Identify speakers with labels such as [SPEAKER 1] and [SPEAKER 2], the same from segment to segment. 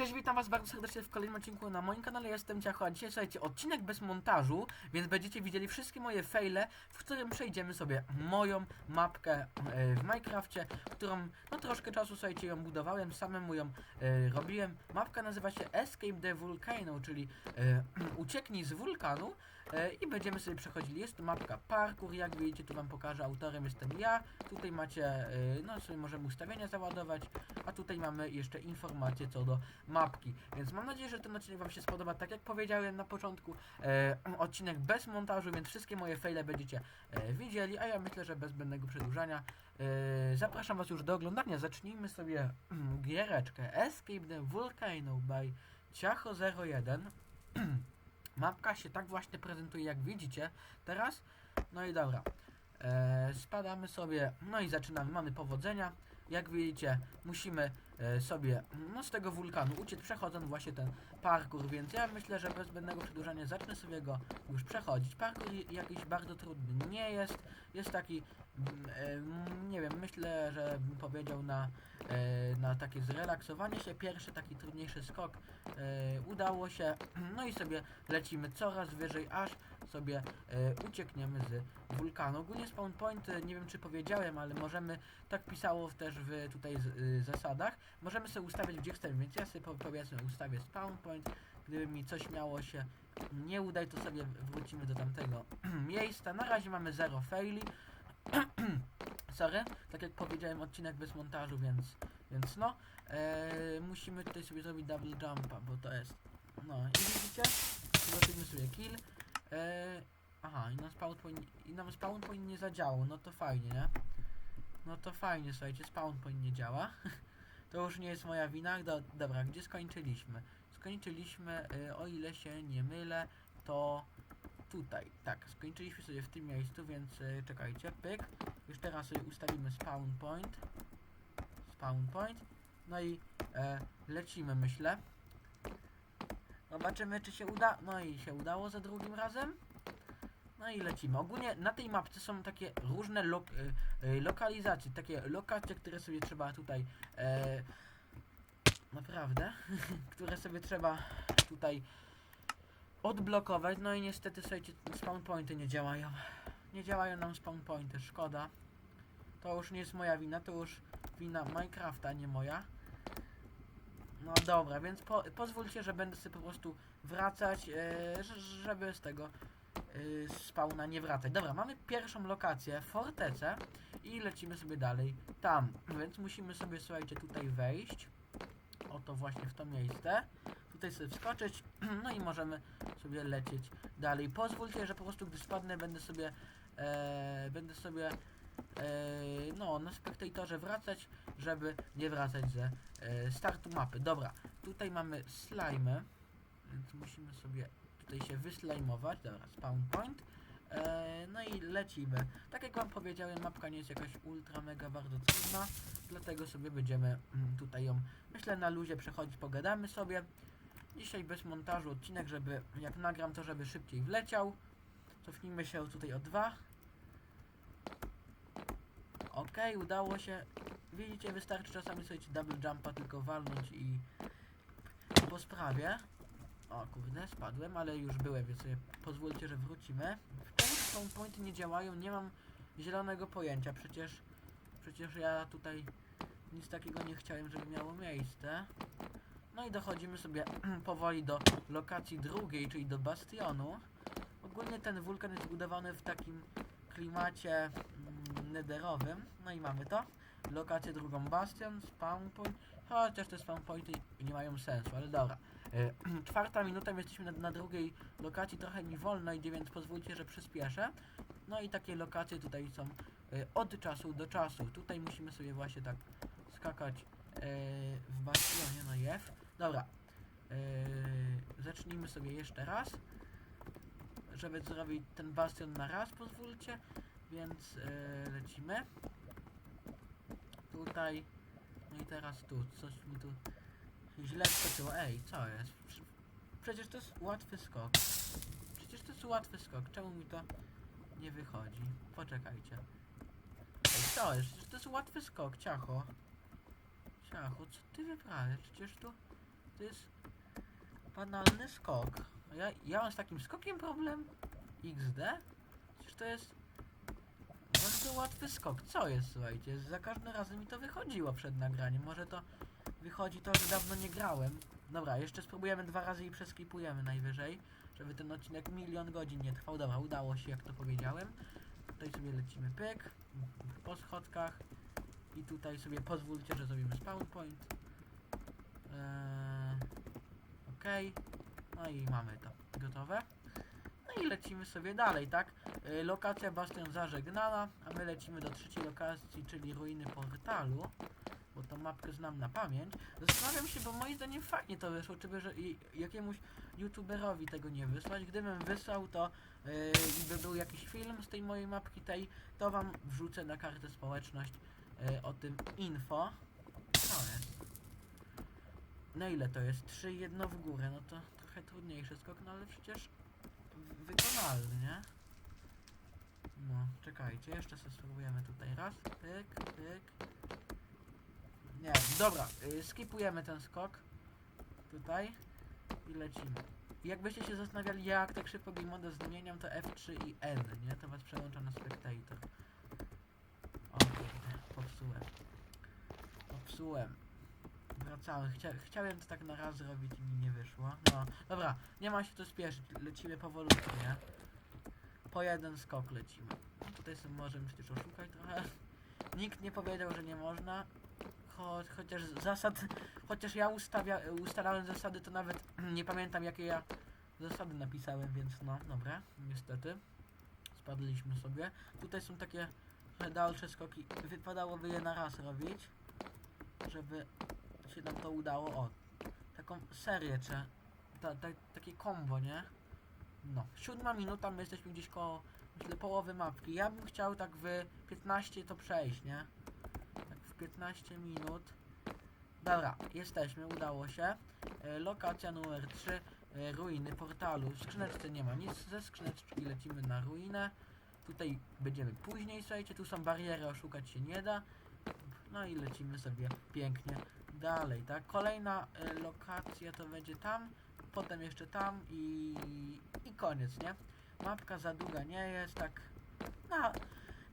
[SPEAKER 1] Cześć, witam was bardzo serdecznie w kolejnym odcinku na moim kanale, jestem Ciacho, a dzisiaj słuchajcie, odcinek bez montażu, więc będziecie widzieli wszystkie moje faile, w którym przejdziemy sobie moją mapkę e, w Minecrafcie, którą, no troszkę czasu, słuchajcie, ją budowałem, samemu ją e, robiłem. Mapka nazywa się Escape the Volcano, czyli e, ucieknij z wulkanu i będziemy sobie przechodzili. Jest mapka parkour, jak widzicie, tu wam pokażę, autorem jestem ja, tutaj macie, e, no sobie możemy ustawienia załadować, a tutaj mamy jeszcze informacje co do mapki. Więc mam nadzieję, że ten odcinek Wam się spodoba. Tak jak powiedziałem na początku, e, odcinek bez montażu, więc wszystkie moje faile będziecie e, widzieli, a ja myślę, że bez zbędnego przedłużania e, zapraszam Was już do oglądania. Zacznijmy sobie giereczkę Escape the Volcano by Ciacho01. Mapka się tak właśnie prezentuje, jak widzicie teraz. No i dobra. E, spadamy sobie, no i zaczynamy. Mamy powodzenia. Jak widzicie, musimy e, sobie no, z tego wulkanu uciec, przechodząc właśnie ten parkour, więc ja myślę, że bez zbędnego przedłużania zacznę sobie go już przechodzić. Parkour jakiś bardzo trudny nie jest, jest taki, mm, e, nie wiem, myślę, że bym powiedział na, e, na takie zrelaksowanie się. Pierwszy taki trudniejszy skok e, udało się, no i sobie lecimy coraz wyżej, aż sobie uciekniemy z wulkanu. Ogólnie spawn point, nie wiem czy powiedziałem, ale możemy, tak pisało też w tutaj y, zasadach, możemy sobie ustawiać gdzie chcemy, więc ja sobie po, powiedzmy ustawię spawn point, gdyby mi coś miało się nie udać, to sobie wrócimy do tamtego miejsca. Na razie mamy zero faili. Sorry, tak jak powiedziałem, odcinek bez montażu, więc, więc no, e, musimy tutaj sobie zrobić double jumpa, bo to jest, no i widzicie, zrobimy sobie kill, e, aha, i nam spawn point, i nam spawn point nie zadziałało, no to fajnie, nie? No to fajnie, słuchajcie, spawn point nie działa. to już nie jest moja wina. Do, dobra, gdzie skończyliśmy? Skończyliśmy, y, o ile się nie mylę, to tutaj. Tak, skończyliśmy sobie w tym miejscu, więc y, czekajcie, pyk. Już teraz sobie ustawimy spawn point. Spawn point. No i e, lecimy, myślę. Zobaczymy, czy się uda. No i się udało za drugim razem. No i lecimy. Ogólnie na tej mapce są takie różne lo y, lokalizacje, takie lokacje, które sobie trzeba tutaj e, naprawdę, które sobie trzeba tutaj odblokować. No i niestety słuchajcie, spawn pointy nie działają. Nie działają nam spawn pointy, szkoda. To już nie jest moja wina, to już wina Minecrafta, nie moja. No dobra, więc po, pozwólcie, że będę sobie po prostu wracać, e, żeby z tego y, spawna nie wracać. Dobra, mamy pierwszą lokację, fortecę i lecimy sobie dalej tam. Więc musimy sobie, słuchajcie, tutaj wejść. Oto właśnie w to miejsce. Tutaj sobie wskoczyć, no i możemy sobie lecieć dalej. Pozwólcie, że po prostu gdy spadnę będę sobie e, będę sobie e, no na spektatorze wracać, żeby nie wracać ze e, startu mapy. Dobra, tutaj mamy slimy, więc musimy sobie tutaj się wyslajmować. Dobra, spawn point. E, no i lecimy. Tak jak wam powiedziałem, mapka nie jest jakaś ultra mega bardzo trudna, dlatego sobie będziemy mm, tutaj ją, myślę, na luzie przechodzić, pogadamy sobie. Dzisiaj bez montażu odcinek, żeby jak nagram to, żeby szybciej wleciał. Cofnijmy się tutaj o dwa. Ok, udało się. Widzicie, wystarczy czasami sobie double jumpa tylko walnąć i po sprawie. O kurde, spadłem, ale już byłem, więc sobie pozwólcie, że wrócimy. Czemu spawn pointy nie działają? Nie mam zielonego pojęcia. Przecież, przecież ja tutaj nic takiego nie chciałem, żeby miało miejsce. No i dochodzimy sobie powoli do lokacji drugiej, czyli do bastionu. Ogólnie ten wulkan jest zbudowany w takim klimacie mm, nederowym. No i mamy to. Lokację drugą bastion, spawn point. Chociaż te spawn pointy nie mają sensu, ale dobra. E, Czwarta minuta, my jesteśmy na, na drugiej lokacji, trochę mi wolno idzie, więc pozwólcie, że przyspieszę. No i takie lokacje tutaj są e, od czasu do czasu. Tutaj musimy sobie właśnie tak skakać e, w bastionie, no jef. Dobra. Zacznijmy sobie jeszcze raz. Żeby zrobić ten bastion na raz, pozwólcie. Więc lecimy. Tutaj. No i teraz tu. Coś mi tu źle skoczyło. Ej, co jest? Prze- Przecież to jest łatwy skok. Przecież to jest łatwy skok. Czemu mi to nie wychodzi? Poczekajcie. Ej, co jest? Przecież to jest łatwy skok, ciacho. Ciacho, co ty wyprawiasz? Przecież tu to jest banalny skok. Ja, ja mam z takim skokiem problem? XD? Przecież to jest bardzo łatwy skok. Co jest, słuchajcie? Za każdym razem mi to wychodziło przed nagraniem. Może to wychodzi to, że dawno nie grałem. Dobra, jeszcze spróbujemy dwa razy i przeskipujemy najwyżej, żeby ten odcinek milion godzin nie trwał. Dobra, udało się, jak to powiedziałem. Tutaj sobie lecimy pyk, po schodkach i tutaj sobie pozwólcie, że zrobimy spawn point. Eee, Okej, no i mamy to gotowe. No i lecimy sobie dalej, tak? Eee, lokacja Bastion zażegnana, a my lecimy do trzeciej lokacji, czyli ruiny portalu. Tą mapkę znam na pamięć. Zastanawiam się, bo moim zdaniem fajnie to wyszło, czy by że jakiemuś youtuberowi tego nie wysłać. Gdybym wysłał to yy, i by był jakiś film z tej mojej mapki tej, to wam wrzucę na kartę społeczność yy, o tym info. Co jest? No ile to jest? 3 jedno w górę, no to trochę trudniejszy skok, no ale przecież w- wykonalny, nie? No, czekajcie, jeszcze sobie spróbujemy tutaj raz, pyk, pyk. Nie, dobra, y, skipujemy ten skok. Tutaj. I lecimy. Jakbyście się zastanawiali, jak tak szybko game zmieniam, to F3 i N, nie? To was przełącza na spectator. O kurde, popsułem. Popsułem. Wracamy. Chcia chciałem to tak na raz zrobić i mi nie wyszło. No, dobra, nie ma się tu spieszyć. Lecimy powolutku, nie? Po jeden skok lecimy. No, tutaj sobie możemy przecież oszukać trochę. Nikt nie powiedział, że nie można. Cho chociaż zasad, chociaż ja ustawia, ustalałem zasady, to nawet nie pamiętam jakie ja zasady napisałem, więc no, dobra, niestety. Spadliśmy sobie. Tutaj są takie dalsze skoki. Wypadałoby je na raz robić, żeby się nam to udało. O, taką serię, czy ta, ta, takie combo, nie? No, siódma minuta, my jesteśmy gdzieś koło, myślę, połowy mapki. Ja bym chciał tak w 15 to przejść, nie? Tak w 15 minut. Dobra, jesteśmy, udało się. E, lokacja numer 3, e, ruiny portalu. W skrzyneczce nie ma nic, ze skrzyneczki lecimy na ruinę. Tutaj będziemy później, słuchajcie, tu są bariery, oszukać się nie da. No i lecimy sobie pięknie dalej, tak? Kolejna e, lokacja to będzie tam, potem jeszcze tam i, i koniec, nie? Mapka za długa nie jest, tak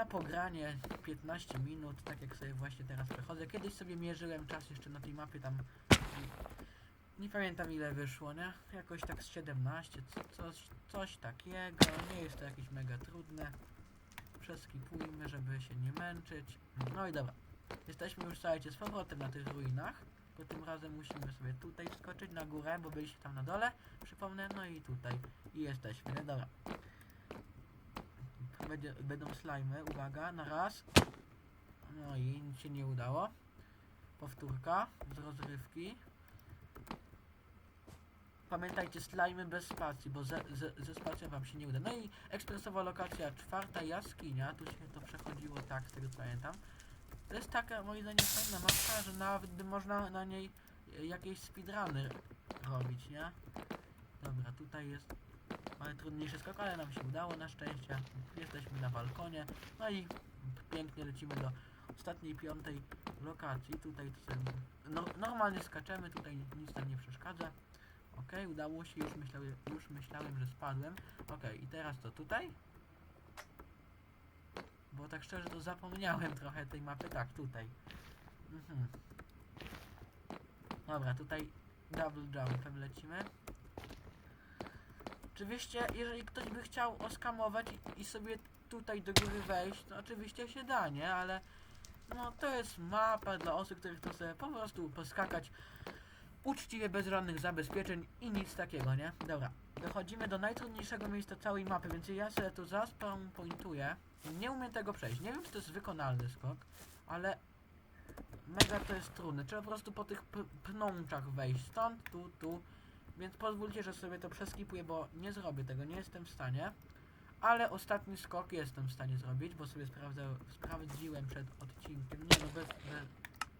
[SPEAKER 1] na pogranie 15 minut, tak jak sobie właśnie teraz przechodzę. Kiedyś sobie mierzyłem czas jeszcze na tej mapie tam, nie pamiętam ile wyszło, nie? Jakoś tak z 17, co- coś, coś takiego, nie jest to jakieś mega trudne. Przeskipujmy, żeby się nie męczyć. No i dobra, jesteśmy już, słuchajcie, z powrotem na tych ruinach. Tylko tym razem musimy sobie tutaj wskoczyć na górę, bo byliśmy tam na dole, przypomnę, no i tutaj. I jesteśmy, nie? Dobra. Będzie, będą slajmy, uwaga, na raz. No i nic się nie udało. Powtórka z rozrywki. Pamiętajcie, slajmy bez spacji, bo ze, ze, ze spacją wam się nie uda. No i ekspresowa lokacja czwarta jaskinia, tu się to przechodziło tak, z tego co pamiętam. To jest taka, moim zdaniem, fajna mapka, że nawet by można na niej jakieś speedruny robić, nie? Dobra, tutaj jest mamy trudniejszy skok, ale nam się udało na szczęście. Jesteśmy na balkonie. No i pięknie lecimy do ostatniej, piątej lokacji. Tutaj no, normalnie skaczemy, tutaj nic nam nie przeszkadza. Ok, udało się, już myślałem, już myślałem, że spadłem. Ok, i teraz to tutaj. Bo tak szczerze to zapomniałem trochę tej mapy. Tak, tutaj. Mhm. Dobra, tutaj double jumpem lecimy. Oczywiście, jeżeli ktoś by chciał oskamować i, sobie tutaj do góry wejść, to oczywiście się da, nie? Ale no to jest mapa dla osób, których chce sobie po prostu poskakać uczciwie, bez żadnych zabezpieczeń i nic takiego, nie? Dobra, dochodzimy do najtrudniejszego miejsca całej mapy, więc ja sobie tu zaspam pointuję. Nie umiem tego przejść. Nie wiem, czy to jest wykonalny skok, ale mega to jest trudne. Trzeba po prostu po tych pnączach wejść. Stąd, tu, tu. Więc pozwólcie, że sobie to przeskipuję, bo nie zrobię tego, nie jestem w stanie. Ale ostatni skok jestem w stanie zrobić, bo sobie sprawdzę, sprawdziłem przed odcinkiem. Nie no, bez, bez,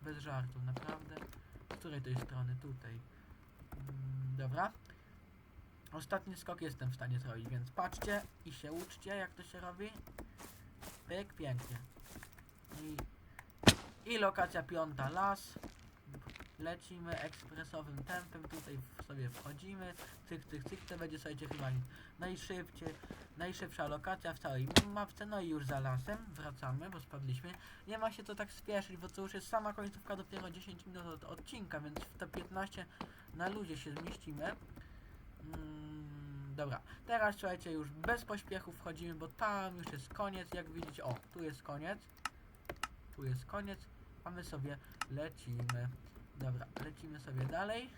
[SPEAKER 1] bez żartu, naprawdę. Z której tej strony? Tutaj. Mm, dobra. Ostatni skok jestem w stanie zrobić, więc patrzcie i się uczcie, jak to się robi. Pyk, pięknie. I, i lokacja piąta, las. Lecimy ekspresowym tempem, tutaj sobie wchodzimy, cyk, cyk, cyk, to będzie słuchajcie chyba najszybciej, najszybsza lokacja w całej mapce, no i już za lasem wracamy, bo spadliśmy. Nie ma się to tak spieszyć, bo to już jest sama końcówka, dopiero 10 minut od odcinka, więc w te 15 na luzie się zmieścimy. Mm, dobra, teraz słuchajcie, już bez pośpiechu wchodzimy, bo tam już jest koniec, jak widzicie, o, tu jest koniec, tu jest koniec, a my sobie lecimy. Dobra, lecimy sobie dalej.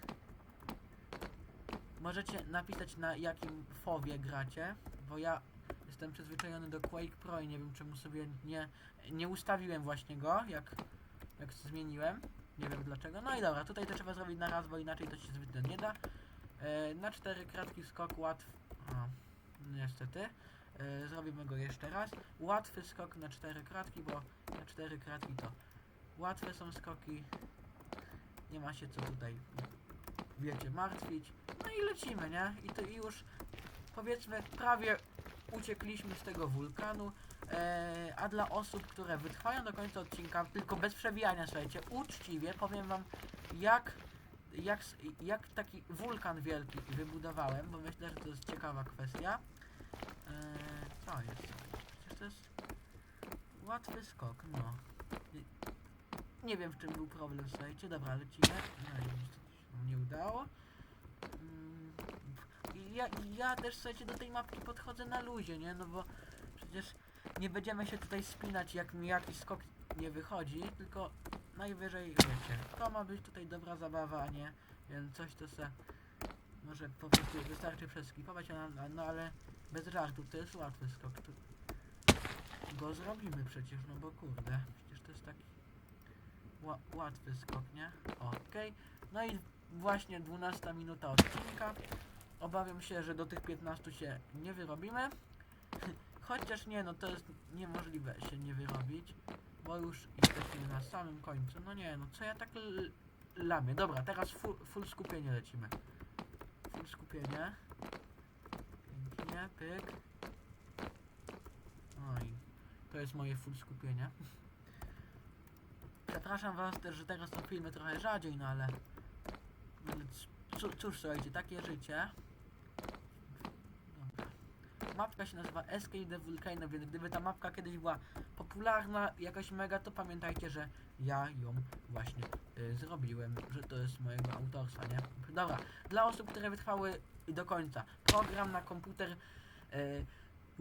[SPEAKER 1] Możecie napisać na jakim fowie gracie, bo ja jestem przyzwyczajony do Quake Pro i nie wiem czemu sobie nie, nie ustawiłem właśnie go, jak, jak zmieniłem. Nie wiem dlaczego. No i dobra, tutaj to trzeba zrobić na raz, bo inaczej to się zbyt nie da. E, na cztery kratki skok łatw... Niestety. E, zrobimy go jeszcze raz. Łatwy skok na cztery kratki, bo na cztery kratki to łatwe są skoki. Nie ma się co tutaj, wiecie, martwić. No i lecimy, nie? I to już powiedzmy prawie uciekliśmy z tego wulkanu. E, a dla osób, które wytrwają do końca odcinka, tylko bez przewijania, słuchajcie, uczciwie powiem wam, jak, jak, jak taki wulkan wielki wybudowałem, bo myślę, że to jest ciekawa kwestia. E, co jest? Przecież to jest łatwy skok, no. Nie, wiem w czym był problem, słuchajcie, dobra, lecimy. No i nie udało. Mm, i ja, ja też, słuchajcie, do tej mapki podchodzę na luzie, nie? No bo przecież nie będziemy się tutaj spinać, jak mi jakiś skok nie wychodzi, tylko najwyżej, wiecie, to ma być tutaj dobra zabawa, a nie, więc coś to se może po prostu wystarczy przeskipować, no ale bez żartu, to jest łatwy skok, tu go zrobimy przecież, no bo kurde, przecież to jest taki ła, łatwy skok, nie? Okej, no i właśnie 12 minuta odcinka, obawiam się, że do tych 15 się nie wyrobimy, Chociaż nie, no to jest niemożliwe się nie wyrobić, bo już jesteśmy na samym końcu. No nie, no co ja tak lamię. Dobra, teraz full, full skupienie lecimy. Full skupienie. Pięknie, pyk. Oj, to jest moje full skupienie. Przepraszam was też, że teraz są filmy trochę rzadziej, no ale... Cóż, słuchajcie, takie życie. Mapka się nazywa Escape the więc gdyby ta mapka kiedyś była popularna, jakaś mega, to pamiętajcie, że ja ją właśnie y, zrobiłem, że to jest mojego autorstwa, nie? Dobra, dla osób, które wytrwały do końca, program na komputer y,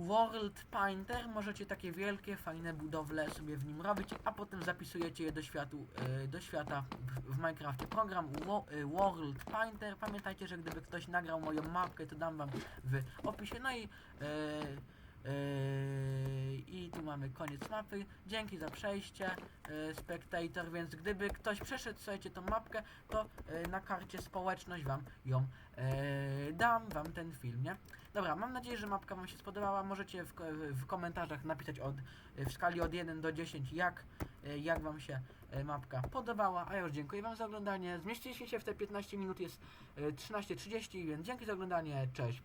[SPEAKER 1] World Painter, możecie takie wielkie, fajne budowle sobie w nim robić, a potem zapisujecie je do, światu, y, do świata w, w Minecrafcie. Program y, World Painter, pamiętajcie, że gdyby ktoś nagrał moją mapkę, to dam wam w opisie. No i, e, e, i tu mamy koniec mapy. Dzięki za przejście, e, Spectator, więc gdyby ktoś przeszedł, słuchajcie, tą mapkę, to e, na karcie społeczność wam ją dam, wam ten film, nie? Dobra, mam nadzieję, że mapka wam się spodobała. Możecie w, w komentarzach napisać od, w skali od 1 do 10, jak, jak wam się mapka podobała. A ja już dziękuję wam za oglądanie. Zmieściliście się w te 15 minut, jest e, 13.30, więc dzięki za oglądanie. Cześć.